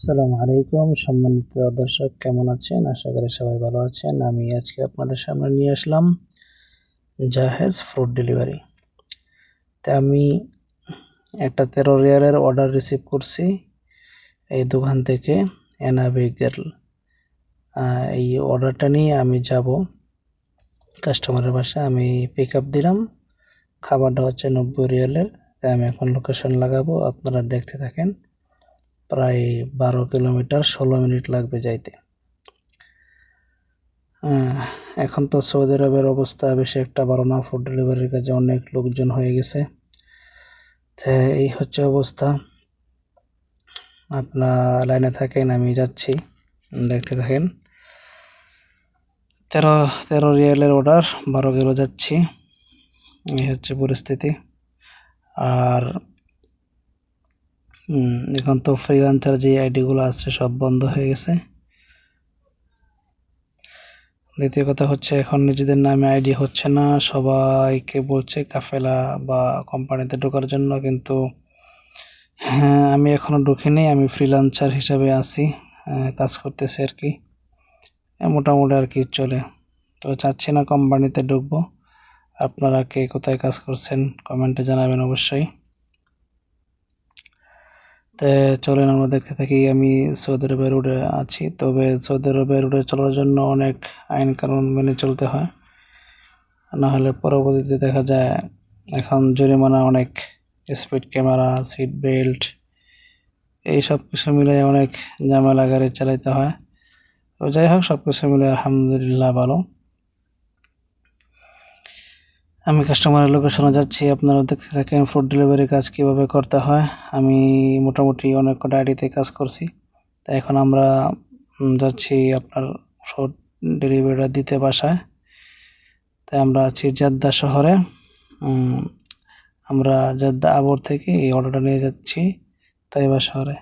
আসসালামু আলাইকুম। সম্মানিত দর্শক, কেমন আছেন? আশা করি সবাই ভালো আছেন। আমি আজকে আপনাদের সামনে নিয়ে আসলাম জাহেজ ফ্রুট ডেলিভারি তা আমি একটা তেরো রিয়ালের অর্ডার রিসিভ করছি এই দোকান থেকে এনাবে গার্ল এই অর্ডারটা নিয়ে আমি যাব। কাস্টমারের বাসায় আমি পিক আপ দিলাম। খাবারটা হচ্ছে নব্বই রিয়ালের তাই আমি এখন লোকেশন লাগাবো, আপনারা দেখতে থাকেন। প্রায় বারো কিলোমিটার ষোলো মিনিট লাগবে যাইতে। এখন তো সৌদি আরবের অবস্থা বেশি একটা ভালো না ফুড ডেলিভারির কাজে অনেক লোকজন হয়ে গেছে। তো এই হচ্ছে অবস্থা। আপনার লাইনে থাকেন, আমি যাচ্ছি। দেখতে থাকেন। তেরো তেরো রিয়ালের অর্ডার বারো কিলো যাচ্ছি। এই হচ্ছে পরিস্থিতি। আর এখন তো ফ্রিল্যান্সার যে আইডিগুলো আছে সব বন্ধ হয়ে গেছে। দ্বিতীয় কথা হচ্ছে এখন নিজেদের নামে আইডি হচ্ছে না, সবাইকে বলছে কাফেলা বা কোম্পানিতে ঢোকার জন্য, কিন্তু হ্যাঁ আমি এখনও ঢুকিনি, আমি ফ্রিল্যান্সার হিসাবে আছি কাজ করতেছি আর কি। মোটামুটি আর কি চলে। তো চাচ্ছি না কোম্পানিতে ঢুকবো। আপনারা কে কোথায় কাজ করছেন কমেন্টে জানাবেন অবশ্যই। তো চলেন, আমরা দেখতে থাকি, আমি সৌদি আরবের রোডে আছি। তবে সৌদি আরবের রোডে চলার জন্য অনেক আইন কানুন মেনে চলতে হয়। না হলে পরবর্তীতে দেখা যায়, এখন জরিমানা অনেক স্পিড ক্যামেরা সিট বেল্ট এই সব কিছু মিলে অনেক ঝামেলা গাড়ি চালাইতে হয়। তো যাই হোক সব কিছু মিলে আলহামদুলিল্লাহ ভালো। আমি কাস্টমারের লোকেশনে যাচ্ছি, আপনারা দেখতে থাকেন ফুড ডেলিভারি কাজ কীভাবে করতে হয়। আমি মোটামুটি অনেক কটা আইডিতে কাজ করছি। তাই এখন আমরা যাচ্ছি আপনার ফুড ডেলিভারিটা দিতে বাসায়। তাই আমরা আছি জেদ্দা শহরে। আমরা জেদ্দা আবর থেকে এই অর্ডারটা নিয়ে যাচ্ছি তাইবা শহরে।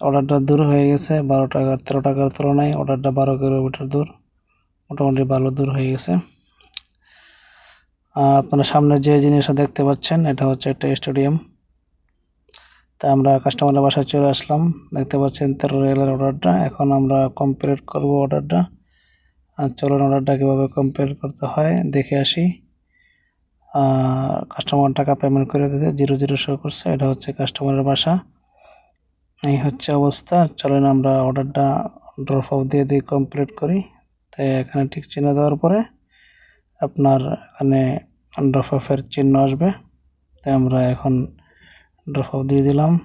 অর্ডারটা দূর হয়ে গেছে, বারো টাকা, তেরো টাকার তুলনায় অর্ডারটা বারো কিলোমিটার দূর। মোটামুটি ভালো দূর হয়ে গেছে। আপনারা সামনে যে জিনিসটা দেখতে পাচ্ছেন, এটা হচ্ছে একটা স্টেডিয়াম। তা আমরা কাস্টমারের বাসায় চলে আসলাম। দেখতে পাচ্ছেন তেরো রেলের অর্ডারটা। এখন আমরা কমপ্লিট করব অর্ডারটা। আর চলুন অর্ডারটা কীভাবে কমপ্লিট করতে হয়, দেখে আসি। কাস্টমার টাকা পেমেন্ট করে দিতে জিরো জিরো শো করছে, এটা হচ্ছে কাস্টমারের বাসা। এই হচ্ছে অবস্থা। চলেন আমরা অর্ডারটা ড্রপ অফ দিয়ে দিয়ে কমপ্লিট করি। তাই এখানে ঠিক চিহ্ন দেওয়ার পরে আপনার এখানে ড্রফ অফের চিহ্ন আসবে। তাই আমরা এখন ড্রপ দিয়ে দিলাম।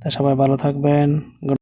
তাই সবাই ভালো থাকবেন।